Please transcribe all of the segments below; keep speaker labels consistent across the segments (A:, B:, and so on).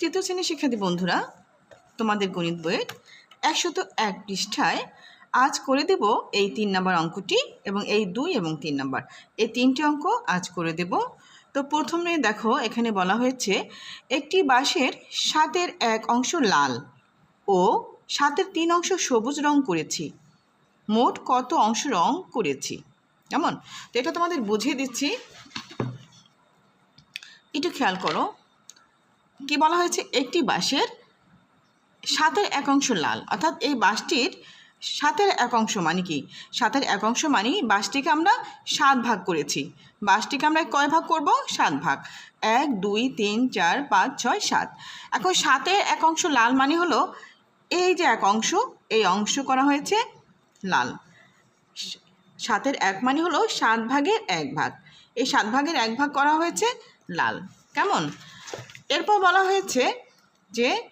A: তৃতীয় শ্রেণির শিক্ষার্থী বন্ধুরা, তোমাদের গণিত বইয়ের একশত এক পৃষ্ঠায় আজ করে দেব এই তিন নাম্বার অঙ্কটি এবং এই দুই এবং তিন নম্বর। এই তিনটি অঙ্ক আজ করে দেব। তো প্রথমে দেখো, এখানে বলা হয়েছে, একটি বাঁশের সাতের এক অংশ লাল ও সাতের তিন অংশ সবুজ রং করেছি। মোট কত অংশ রং করেছি? কেমন? তো এটা তোমাদের বুঝিয়ে দিচ্ছি। একটু খেয়াল করো। কি বলা হয়েছে? একটি বাঁশের সাতের এক অংশ লাল। অর্থাৎ এই বাঁশটির সাতের এক অংশ মানে কি? সাতের এক অংশ মানে বাঁশটিকে আমরা সাত ভাগ করেছি। বাঁশটিকে আমরা কয় ভাগ করব? সাত ভাগ। এক, দুই, তিন, চার, পাঁচ, ছয়, সাত। এখন সাতের এক অংশ লাল মানে হলো এই যে এক অংশ, এই অংশ করা হয়েছে লাল। সাতের এক মানে হলো সাত ভাগের এক ভাগ। এই সাত ভাগের এক ভাগ করা হয়েছে লাল। কেমন? এরপর বলা হয়েছে যে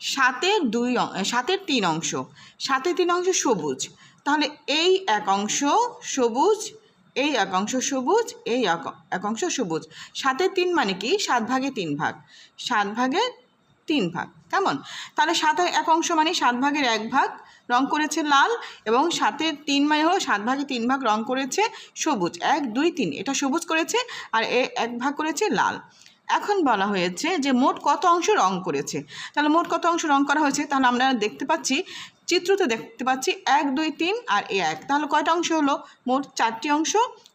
A: সাতের দুই সাতের তিন অংশ, সাতের তিন অংশ সবুজ। তাহলে এই এক অংশ সবুজ, এই এক অংশ সবুজ, এই এক- অংশ সবুজ। সাতের তিন মানে কি? সাত ভাগে তিন ভাগ। সাত ভাগের তিন ভাগ। কেমন? তাহলে সাতের এক অংশ মানে সাত ভাগের এক ভাগ রং করেছে লাল এবং সাতের তিন মানে হলো সাত ভাগে তিন ভাগ রং করেছে সবুজ। এক, দুই, তিন। এটা সবুজ করেছে আর এ এক ভাগ করেছে লাল। এখন বলা হয়েছে যে মোট কত অংশ রং করেছে। তাহলে মোট কত অংশ রং করা হয়েছে? তাহলে আমরা দেখতে পাচ্ছি, চিত্রতে দেখতে পাচ্ছি এক, দুই, তিন আর এ এক। তাহলে কয়টা অংশ হলো? মোট চারটি অংশ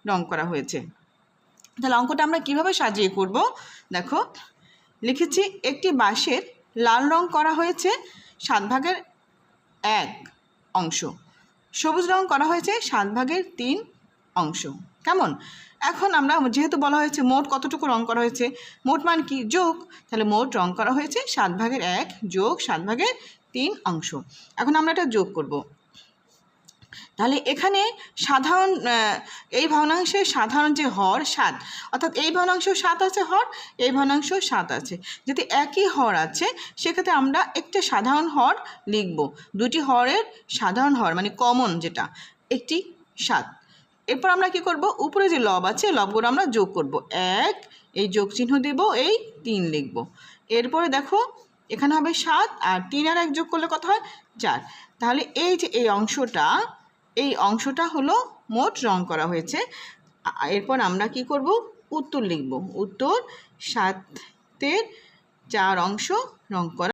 A: রং করা হয়েছে। তাহলে অঙ্কটা আমরা কীভাবে সাজিয়ে করব? দেখো, লিখেছি একটি বাঁশের লাল রং করা হয়েছে সাত ভাগের এক অংশ। সবুজ রং করা হয়েছে সাত ভাগের তিন অংশ। কেমন? এখন আমরা, যেহেতু বলা হয়েছে মোট কতটুকু রং করা হয়েছে, মোট মান কি? যোগ। তাহলে মোট রং করা হয়েছে সাত ভাগের এক যোগ সাত ভাগের তিন অংশ। এখন আমরা এটা যোগ করব। তাহলে এখানে সাধারণ এই ভগ্নাংশের সাধারণ যে হর সাত, অর্থাৎ এই ভগ্নাংশ সাত আছে হর, এই ভগ্নাংশ সাত আছে। যদি একই হর আছে, সেক্ষেত্রে আমরা একটা সাধারণ হর লিখব। দুটি হরের সাধারণ হর মানে কমন যেটা, একটি সাত। এরপর আমরা কি করব? উপরে যে লব আছে লবগুলো আমরা যোগ করব। এক, এই যোগ চিহ্ন দেব, এই তিন লিখব। এরপরে দেখো, এখানে হবে সাত, আর তিন আর এক যোগ করলে কত হয়? চার। তাহলে এই যে এই অংশটা এই অংশটা হলো মোট রং করা হয়েছে। এরপর আমরা কি করব? উত্তর লিখব। উত্তর সাতের চার অংশ রং করা